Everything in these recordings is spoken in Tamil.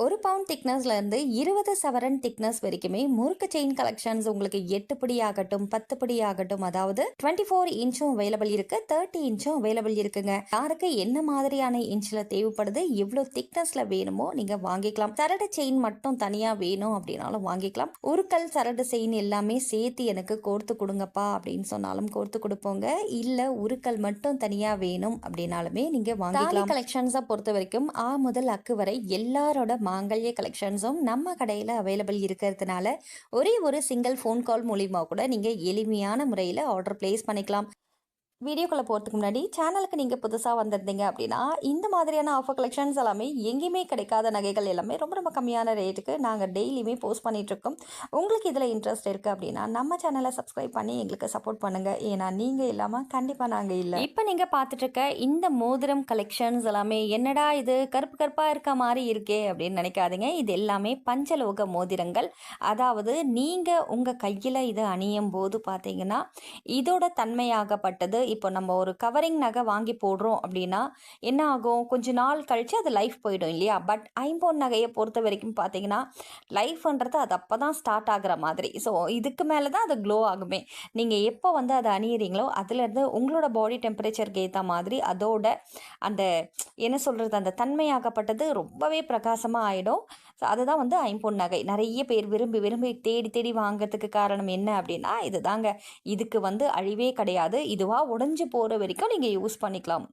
ஒரு பவுண்ட் திக்னஸ்லேருந்து இருபது சவரன் திக்னஸ் வரைக்குமே முறுக்கு செயின் கலெக்ஷன்ஸ் உங்களுக்கு எட்டு படி ஆகட்டும் பத்து படி ஆகட்டும் அதாவது டுவெண்ட்டி ஃபோர் இன்ச்சும் அவைலபிள் இருக்கு தேர்ட்டி இன்ச்சும் அவைலபிள் இருக்குங்க. யாருக்கு என்ன மாதிரியான இன்ச்சில் தேவைப்படுது எவ்வளோ திக்னஸ்ல வேணுமோ நீங்க வாங்கிக்கலாம். சரடு செயின் மட்டும் தனியா வேணும் அப்படின்னாலும் வாங்கிக்கலாம். உருக்கல் சரடு செயின் எல்லாமே சேர்த்து எனக்கு கோர்த்து கொடுங்கப்பா அப்படின்னு சொன்னாலும் கோர்த்து கொடுப்போங்க. இல்ல உருக்கல் மட்டும் தனியா வேணும் அப்படின்னாலுமே நீங்க வாங்கிக்கலாம். கலெக்ஷன்ஸை பொறுத்த வரைக்கும் ஆ முதல் அக்கு வரை எல்லாரோட மாங்கல்ய கலெக்ஷன்ஸும் நம்ம கடையில் அவைலபிள் இருக்கிறதுனால ஒரே ஒரு சிங்கிள் ஃபோன் கால் மூலிமா கூட நீங்கள் எளிமையான முறையில் ஆர்டர் ப்ளேஸ் பண்ணிக்கலாம். வீடியோக்குள்ளே போகிறதுக்கு முன்னாடி சேனலுக்கு நீங்கள் புதுசாக வந்திருந்தீங்க அப்படின்னா இந்த மாதிரியான ஆஃபர் கலெக்ஷன்ஸ் எல்லாமே எங்கேயுமே கிடைக்காத நகைகள் எல்லாமே ரொம்ப ரொம்ப கம்மியான ரேட்டுக்கு நாங்கள் டெய்லியுமே போஸ்ட் பண்ணிகிட்ருக்கோம் உங்களுக்கு இதில் இன்ட்ரெஸ்ட் இருக்குது அப்படின்னா நம்ம சேனலை சப்ஸ்கிரைப் பண்ணி எங்களுக்கு சப்போர்ட் பண்ணுங்கள் ஏன்னா நீங்கள் இல்லாமல் கண்டிப்பாக நாங்கள் இல்லை. இப்போ நீங்கள் பார்த்துட்ருக்க இந்த மோதிரம் கலெக்ஷன்ஸ் எல்லாமே என்னடா இது கருப்பு கருப்பாக இருக்க மாதிரி இருக்கே அப்படின்னு நினைக்காதீங்க. இது எல்லாமே பஞ்சலோக மோதிரங்கள். அதாவது நீங்கள் உங்கள் கையில் இதை அணியும் போது பார்த்தீங்கன்னா இதோட தன்மையாகப்பட்டது இப்போ நம்ம ஒரு கவரிங் நகை வாங்கி போடுறோம் அப்படின்னா என்ன ஆகும்? கொஞ்ச நாள் கழித்து அது லைஃப் போயிடும் இல்லையா? பட் ஐம்பொன் நகையை பொறுத்த வரைக்கும் பார்த்தீங்கன்னா லைஃப்ன்றது அது அப்போ தான் ஸ்டார்ட் ஆகிற மாதிரி. ஸோ இதுக்கு மேலே தான் அது க்ளோ ஆகுமே. நீங்கள் எப்போ வந்து அதை அணியிறீங்களோ அதுலேருந்து உங்களோட பாடி டெம்பரேச்சருக்கு ஏற்ற மாதிரி அதோட அந்த என்ன சொல்கிறது அந்த தன்மையாகப்பட்டது ரொம்பவே பிரகாசமாக ஆகிடும் ஸோ அதுதான் வந்து ஐம்பொன் நகை. நிறைய பேர் விரும்பி விரும்பி தேடி தேடி வாங்கிறதுக்கு காரணம் என்ன அப்படின்னா இதுதாங்க. இதுக்கு வந்து அழிவே கிடையாது. இதுவாக உடஞ்சி போகிற வரைக்கும் நீங்கள் யூஸ் பண்ணிக்கலாம்.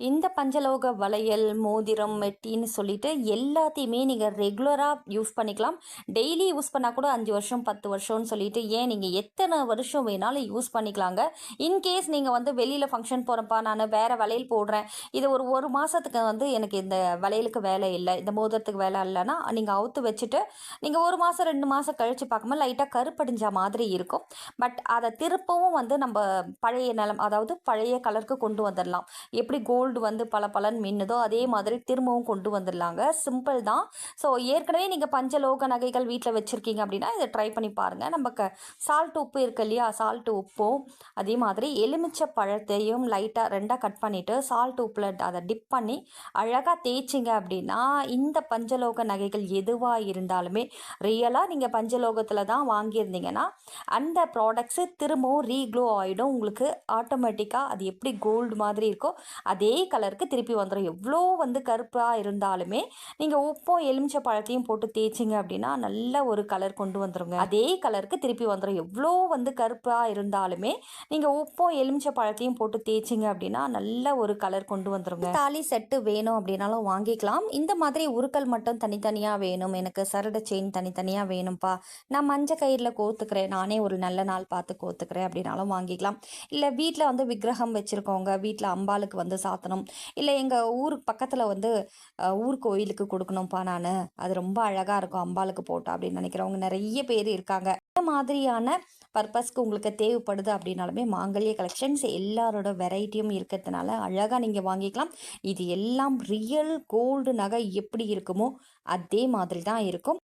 இந்த பஞ்சலோக வளையல் மோதிரம் மெட்டின்னு சொல்லிட்டு எல்லாத்தையுமே நீங்கள் ரெகுலராக யூஸ் பண்ணிக்கலாம். டெய்லி யூஸ் பண்ணால் கூட அஞ்சு வருஷம் பத்து வருஷம்னு சொல்லிட்டு ஏன் நீங்கள் எத்தனை வருஷம் வேணாலும் யூஸ் பண்ணிக்கலாங்க. இன்கேஸ் நீங்கள் வந்து வெளியில் ஃபங்க்ஷன் போகிறப்பா நான் வேறு வளையல் போடுறேன். இது ஒரு ஒரு மாதத்துக்கு வந்து எனக்கு இந்த வளையலுக்கு வேலை இல்லை. இந்த மோதிரத்துக்கு வேலை இல்லைன்னா நீங்கள் அவுத்து வச்சுட்டு நீங்கள் ஒரு மாதம் ரெண்டு மாதம் கழித்து பார்க்கும்போது லைட்டாக கருப்படிஞ்ச மாதிரி இருக்கும். பட் அதை திருப்பவும் வந்து நம்ம பழைய நிலம் அதாவது பழைய கலருக்கு கொண்டு வந்துடலாம். எப்படி கோல்டு கோல்டு வந்து பல பலன் மின்னுதோ அதே மாதிரி திரும்பவும் கொண்டு வந்துடலாங்க. சிம்பிள் தான். ஸோ ஏற்கனவே நீங்கள் பஞ்சலோக நகைகள் வீட்டில் வச்சுருக்கீங்க அப்படின்னா இதை ட்ரை பண்ணி பாருங்கள் நமக்கு சால்ட் உப்பு இருக்கு இல்லையா? சால்ட் உப்பும் அதே மாதிரி எலுமிச்சை பழத்தையும் லைட்டாக ரெண்டாக கட் பண்ணிவிட்டு சால்ட் உப்பில் அதை டிப் பண்ணி அழகாக தேய்ச்சிங்க அப்படின்னா இந்த பஞ்சலோக நகைகள் எதுவாக இருந்தாலுமே ரியலாக நீங்கள் பஞ்சலோகத்தில் தான் வாங்கியிருந்தீங்கன்னா அந்த ப்ராடக்ட்ஸு திரும்பவும் ரீக்ளோ ஆகிடும் உங்களுக்கு ஆட்டோமேட்டிக்காக அது எப்படி கோல்டு மாதிரி இருக்கோ அதே கலருக்கு திருப்பி வந்துடும் எவ்வளோ வந்து கருப்பாக இருந்தாலுமே நீங்கள் உப்பும் எலுமிச்சை பழத்தையும் போட்டு தேய்ச்சிங்க அப்படின்னா நல்ல ஒரு கலர் கொண்டு வந்துருங்க. அதே கலருக்கு திருப்பி வந்துடும் எவ்வளோ வந்து கருப்பாக இருந்தாலுமே நீங்கள் உப்பும் எலுமிச்சை பழத்தையும் போட்டு தேய்ச்சிங்க அப்படின்னா நல்ல ஒரு கலர் கொண்டு வந்துடுங்க தாலி செட்டு வேணும் அப்படின்னாலும் வாங்கிக்கலாம். இந்த மாதிரி உருக்கள் மட்டும் தனித்தனியாக வேணும். எனக்கு சரட செயின் தனித்தனியாக வேணும்ப்பா. நான் மஞ்சள் கயிறில் கோத்துக்கிறேன். நானே ஒரு நல்ல நாள் பார்த்து கோத்துக்கிறேன் அப்படின்னாலும் வாங்கிக்கலாம். இல்லை வீட்டில் வந்து விக்கிரகம் வச்சுருக்கோங்க வீட்டில் அம்பாளுக்கு வந்து சாத்த மாற்றணும் இல்லை எங்கள் ஊருக்கு பக்கத்தில் வந்து ஊர் கோயிலுக்கு கொடுக்கணும்ப்பா நான். அது ரொம்ப அழகாக இருக்கும். அம்பாளுக்கு போட்டோம் அப்படின்னு நினைக்கிறவங்க நிறைய பேர் இருக்காங்க. இந்த மாதிரியான பர்பஸ்க்கு உங்களுக்கு தேவைப்படுது அப்படின்னாலுமே மாங்கல்ய கலெக்ஷன்ஸ் எல்லாரோட வெரைட்டியும் இருக்கிறதுனால அழகாக நீங்கள் வாங்கிக்கலாம். இது எல்லாம் ரியல் கோல்டு நகை எப்படி இருக்குமோ அதே மாதிரி தான் இருக்கும்.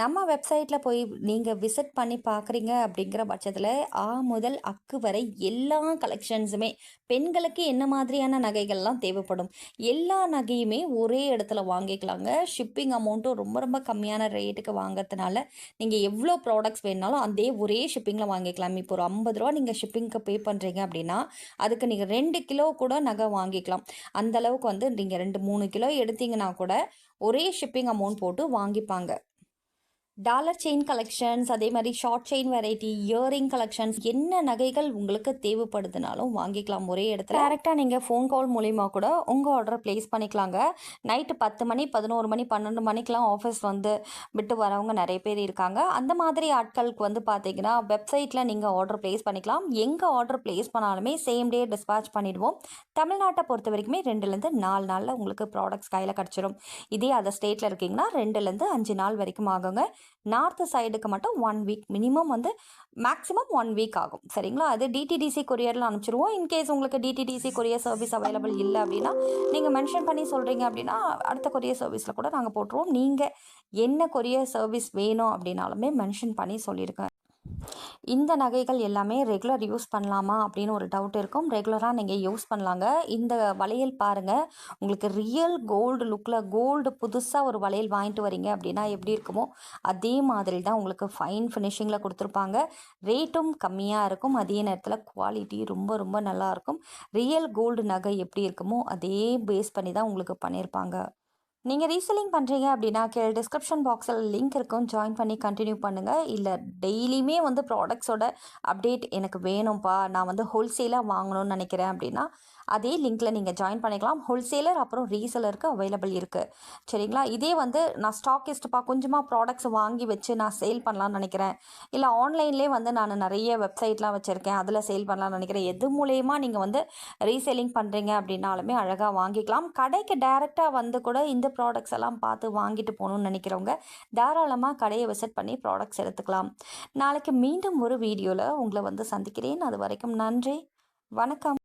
நம்ம வெப்சைட்டில் போய் நீங்கள் விசிட் பண்ணி பார்க்குறீங்க அப்படிங்கிற பட்சத்தில் ஆ முதல் அக்கு வரை எல்லா கலெக்ஷன்ஸுமே பெண்களுக்கு என்ன மாதிரியான நகைகள்லாம் தேவைப்படும்? எல்லா நகையுமே ஒரே இடத்துல வாங்கிக்கலாங்க. ஷிப்பிங் அமௌண்ட்டும் ரொம்ப ரொம்ப கம்மியான ரேட்டுக்கு வாங்கிறதுனால நீங்கள் எவ்வளோ ப்ராடக்ட்ஸ் வேணாலும் அதே ஒரே ஷிப்பிங்கில் வாங்கிக்கலாம். இப்போ ஒரு ஐம்பது ரூபா நீங்கள் ஷிப்பிங்க்கு பே பண்ணுறீங்க அப்படின்னா அதுக்கு நீங்கள் ரெண்டு கிலோ கூட நகை வாங்கிக்கலாம். அந்தளவுக்கு வந்து நீங்கள் ரெண்டு மூணு கிலோ எடுத்தீங்கன்னா கூட ஒரே ஷிப்பிங் அமௌண்ட் போட்டு வாங்கிப்பாங்க. டாலர் செயின் கலெக்ஷன்ஸ் அதே மாதிரி short chain variety earring collections என்ன நகைகள் உங்களுக்கு தேவைப்படுதுனாலும் வாங்கிக்கலாம். ஒரே இடத்துல டேரெக்டாக நீங்கள் ஃபோன் கால் மூலிமா கூட உங்கள் ஆர்டரை ப்ளேஸ் பண்ணிக்கலாங்க. நைட்டு பத்து மணி பதினோரு மணி பன்னெண்டு மணிக்கெலாம் ஆஃபீஸ் வந்து விட்டு வரவங்க நிறைய பேர் இருக்காங்க. அந்த மாதிரி ஆட்களுக்கு வந்து பார்த்தீங்கன்னா வெப்சைட்டில் நீங்கள் ஆர்டர் ப்ளேஸ் பண்ணிக்கலாம். எங்கே ஆர்டர் ப்ளேஸ் பண்ணாலுமே சேம் டே டிஸ்பேச் பண்ணிடுவோம். தமிழ்நாட்டை பொறுத்த வரைக்குமே ரெண்டுலேருந்து நாலு நாளில் உங்களுக்கு ப்ராடக்ட்ஸ் கையில் கிடச்சிரும். இதே அதர் ஸ்டேட்டில் இருக்கீங்கன்னா ரெண்டுலேருந்து அஞ்சு நாள் வரைக்கும் ஆகுங்க. நார்த்து சைடுக்கு மட்டும் ஒன் வீக் மினிமம் வந்து மேக்ஸிமம் ஒன் வீக் ஆகும். சரிங்களா? அது டிடிடிசி கொரியரில் அனுப்பிச்சிருவோம். இன்கேஸ் உங்களுக்கு டிடிடிசி கொரியர் சர்வீஸ் அவைலபிள் இல்லை அப்படின்னா நீங்கள் மென்ஷன் பண்ணி சொல்கிறீங்க அப்படின்னா அடுத்த கொரியர் சர்வீஸில் கூட நாங்கள் போட்டுருவோம். நீங்கள் என்ன கொரியர் சர்வீஸ் வேணும் அப்படின்னாலுமே மென்ஷன் பண்ணி சொல்லியிருக்கேன் இந்த நகைகள் எல்லாமே ரெகுலர் யூஸ் பண்ணலாமா அப்படின்னு ஒரு டவுட் இருக்கும். ரெகுலராக நீங்கள் யூஸ் பண்ணலாங்க. இந்த வளையல் பாருங்கள் உங்களுக்கு ரியல் கோல்டு லுக்கில் கோல்டு புதுசாக ஒரு வளையல் வாங்கிட்டு வரீங்க அப்படின்னா எப்படி இருக்குமோ அதே மாதிரி தான் உங்களுக்கு ஃபைன் ஃபினிஷிங்கில் கொடுத்துருப்பாங்க. ரேட்டும் கம்மியாக இருக்கும். அதே நேரத்தில் குவாலிட்டி ரொம்ப ரொம்ப நல்லாயிருக்கும் ரியல் கோல்டு நகை எப்படி இருக்குமோ அதே பேஸ் பண்ணி தான் உங்களுக்கு பண்ணியிருப்பாங்க நீங்கள் ரீசெல்லிங் பண்ணுறீங்க அப்படின்னா கீழே டிஸ்கிரிப்ஷன் பாக்ஸில் லிங்க் இருக்கும். ஜாயின் பண்ணி கண்டினியூ பண்ணுங்கள் இல்லை டெய்லியுமே வந்து ப்ராடக்ட்ஸோட அப்டேட் எனக்கு வேணும்ப்பா நான் வந்து ஹோல்சேலாக வாங்கணும்னு நினைக்கிறேன் அப்படின்னா அதே லிங்க்கில் நீங்கள் ஜாயின் பண்ணிக்கலாம். ஹோல்சேலர் அப்புறம் ரீசேலருக்கு அவைலபிள் இருக்குது சரிங்களா? இதே வந்து நான் ஸ்டாக்கிஸ்ட்டுப்பா கொஞ்சமாக ப்ராடக்ட்ஸ் வாங்கி வச்சு நான் சேல் பண்ணலாம்னு நினைக்கிறேன். இல்லை ஆன்லைன்லேயே வந்து நான் நிறைய வெப்சைட்லாம் வச்சுருக்கேன். அதில் சேல் பண்ணலாம்னு நினைக்கிறேன். எது மூலயமா நீங்கள் வந்து ரீசேலிங் பண்ணுறீங்க அப்படின்னாலுமே அழகாக வாங்கிக்கலாம். கடைக்கு டைரெக்டாக வந்து கூட இந்த ப்ராடக்ட்ஸ் எல்லாம் பார்த்து வாங்கிட்டு போகணும்னு நினைக்கிறவங்க தாராளமாக கடையை விசிட் பண்ணி ப்ராடக்ட்ஸ் எடுத்துக்கலாம். நாளைக்கு மீண்டும் ஒரு வீடியோவில் உங்களை வந்து சந்திக்கிறேன். அது வரைக்கும் நன்றி. வணக்கம்.